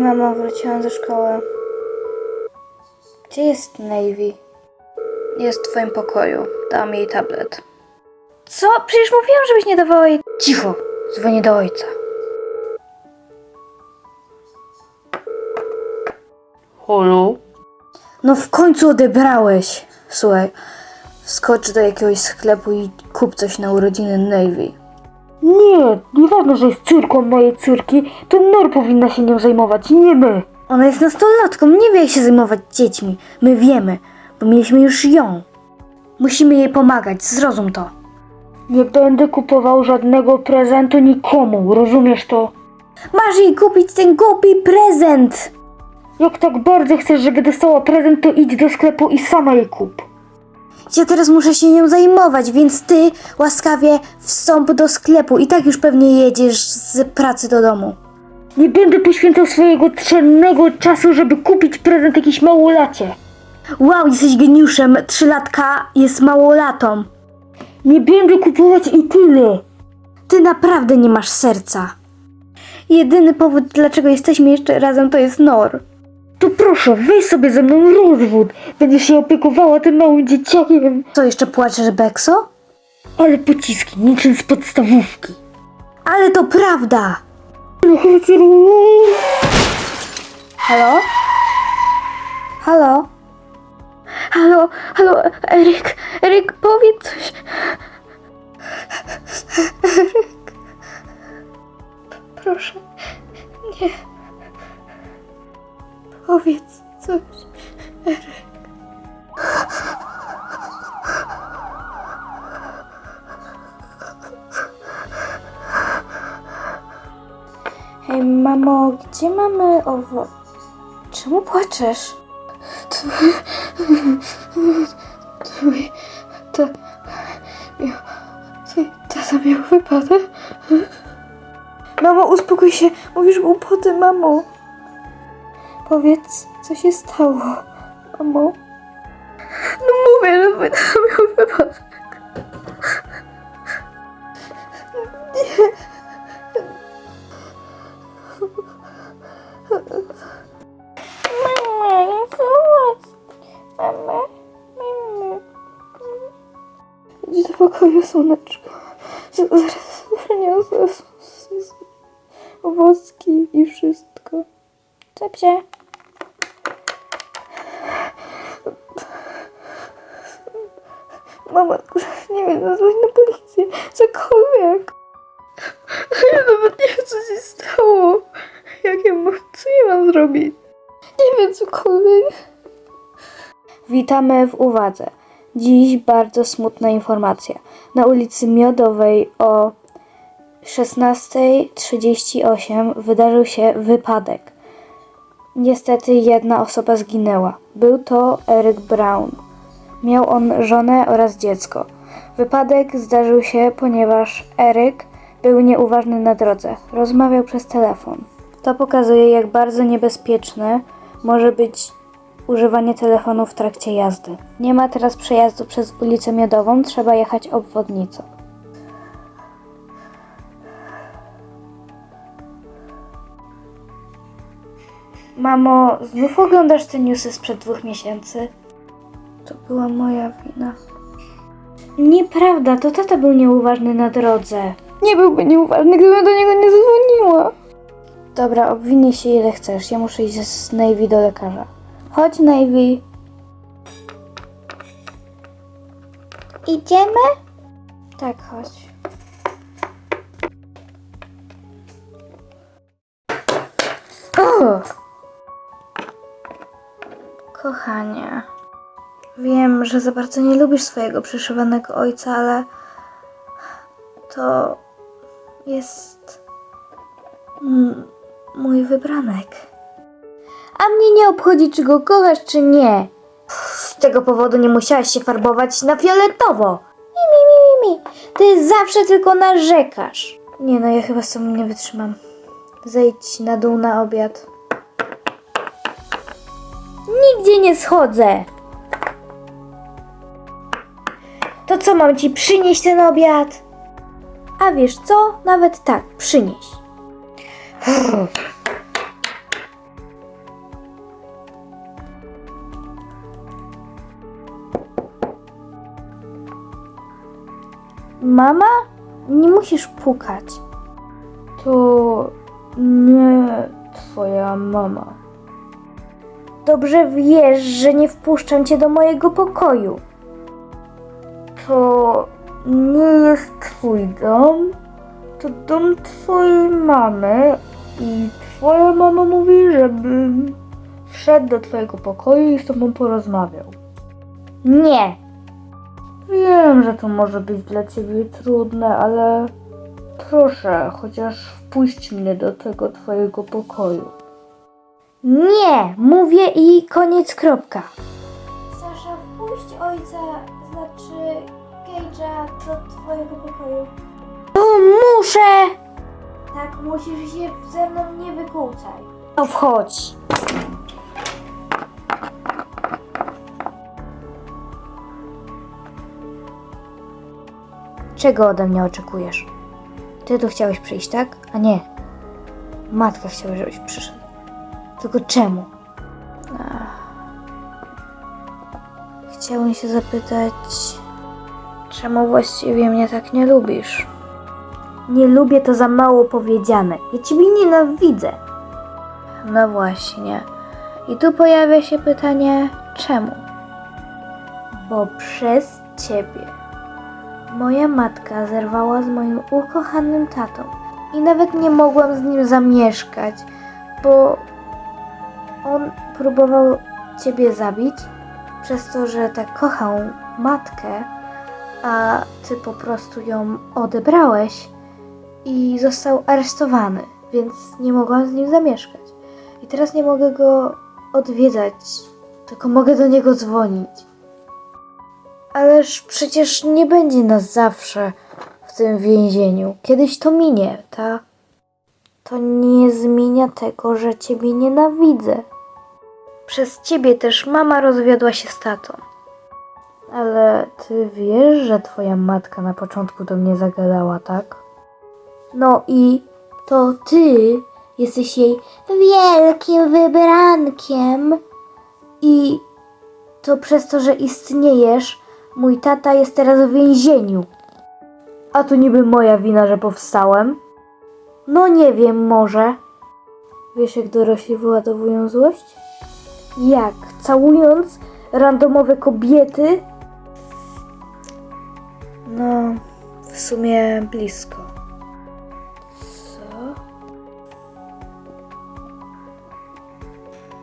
Hej mamo, wróciłam ze szkoły. Gdzie jest Navy? Jest w twoim pokoju. Dałam jej tablet. Co? Przecież mówiłam, żebyś nie dawała jej... Cicho! Dzwonię do ojca. Halo? No w końcu odebrałeś! Słuchaj, wskocz do jakiegoś sklepu i kup coś na urodziny Navy. Nie, nieważne, że jest córką mojej córki, to Nor powinna się nią zajmować, nie my. Ona jest nastolatką, nie wie jak się zajmować dziećmi. My wiemy, bo mieliśmy już ją. Musimy jej pomagać, zrozum to. Nie będę kupował żadnego prezentu nikomu, rozumiesz to? Masz jej kupić ten głupi prezent! Jak tak bardzo chcesz, żeby dostała prezent, to idź do sklepu i sama jej kup. Ja teraz muszę się nią zajmować, więc ty łaskawie wstąp do sklepu i tak już pewnie jedziesz z pracy do domu. Nie będę poświęcał swojego cennego czasu, żeby kupić prezent jakiejś małolacie. Wow, jesteś geniuszem, trzylatka jest małolatą. Nie będę kupować i tyle. Ty naprawdę nie masz serca. Jedyny powód, dlaczego jesteśmy jeszcze razem, to jest Nor. To proszę, weź sobie ze mną rozwód. Będziesz się opiekowała tym małym dzieciakiem. Co, jeszcze płaczesz, Bekso? Ale pociski, niczym z podstawówki. Ale to prawda! No chodź, Ru. Halo? Halo? Halo, halo, Eryk, Eryk, powiedz coś. Eryk. Proszę, nie. Powiedz coś, Eryk. Hej, mamo, gdzie mamy owo... Czemu płaczesz? Twój... Twój... To... Twój tata miał wypadek? Mamo, uspokój się. Mówisz głupoty, mamo. Powiedz, co się stało, mamo. No mówię, że miał wypadek. Mama, nie zobacz. Mama, mama. Idź do pokoju, słoneczko. Zaraz przyniosę owocki i wszystko. Dobrze. Mama, nie wiem, nazwać na policję. Cokolwiek. Ja nawet nie wiem, co się stało. Jak ja mam, co ja mam zrobić? Nie wiem, cokolwiek. Witamy w uwadze. Dziś bardzo smutna informacja. Na ulicy Miodowej o 16.38 wydarzył się wypadek. Niestety jedna osoba zginęła. Był to Eric Brown. Miał on żonę oraz dziecko. Wypadek zdarzył się, ponieważ Eryk był nieuważny na drodze. Rozmawiał przez telefon. To pokazuje, jak bardzo niebezpieczne może być używanie telefonu w trakcie jazdy. Nie ma teraz przejazdu przez ulicę Miodową, trzeba jechać obwodnicą. Mamo, znów oglądasz te newsy sprzed dwóch miesięcy? To była moja wina. Nieprawda, to tata był nieuważny na drodze. Nie byłby nieuważny, gdybym do niego nie zadzwoniła. Dobra, obwinij się ile chcesz. Ja muszę iść z Navy do lekarza. Chodź, Navy. Idziemy? Tak, chodź. Kochanie, wiem, że za bardzo nie lubisz swojego przyszywanego ojca, ale to jest mój wybranek. A mnie nie obchodzi, czy go kochasz, czy nie. Z tego powodu nie musiałaś się farbować na fioletowo. Mi, mi, mi, mi, mi. Ty zawsze tylko narzekasz. Nie no, ja chyba tobą nie wytrzymam. Zejdź na dół na obiad. Nigdzie nie schodzę. To co mam ci przynieść ten obiad? A wiesz co? Nawet tak, przynieś. Mama? Nie musisz pukać. To nie twoja mama. Dobrze wiesz, że nie wpuszczam cię do mojego pokoju. To nie jest twój dom, to dom twojej mamy i twoja mama mówi, żebym wszedł do twojego pokoju i z tobą porozmawiał. Nie. Wiem, że to może być dla ciebie trudne, ale proszę, chociaż wpuść mnie do tego twojego pokoju. Nie, mówię i koniec kropka. Sasza, wpuść ojca, Do twojego pokoju. No muszę! Tak, musisz się ze mną nie wykłócaj. No wchodź. Czego ode mnie oczekujesz? Ty tu chciałeś przyjść, tak? A nie. Matka chciała, żebyś przyszedł. Tylko czemu? Ach. Chciałem się zapytać, czemu właściwie mnie tak nie lubisz? Nie lubię to za mało powiedziane. Ja ciebie nienawidzę. No właśnie. I tu pojawia się pytanie, czemu? Bo przez ciebie. Moja matka zerwała z moim ukochanym tatą i nawet nie mogłam z nim zamieszkać, bo on próbował ciebie zabić przez to, że tak kochał matkę, a ty po prostu ją odebrałeś i został aresztowany, więc nie mogłam z nim zamieszkać. I teraz nie mogę go odwiedzać, tylko mogę do niego dzwonić. Ależ przecież nie będzie nas zawsze w tym więzieniu. Kiedyś to minie, ta? To nie zmienia tego, że ciebie nienawidzę. Przez ciebie też mama rozwiodła się z tatą. Ale ty wiesz, że twoja matka na początku do mnie zagadała, tak? No i to ty jesteś jej wielkim wybrankiem. I to przez to, że istniejesz, mój tata jest teraz w więzieniu. A to niby moja wina, że powstałem? No nie wiem, może. Wiesz, jak dorośli wyładowują złość? Jak? Całując randomowe kobiety? No, w sumie blisko. Co?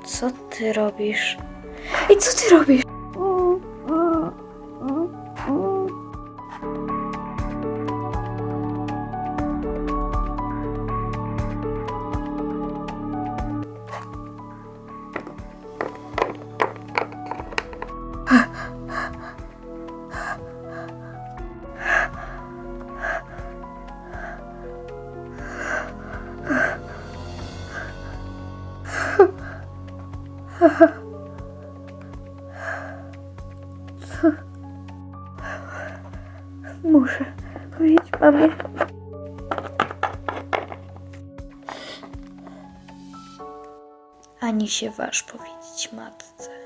Co ty robisz? I co ty robisz? Muszę powiedzieć mamie. Ani się waż powiedzieć matce.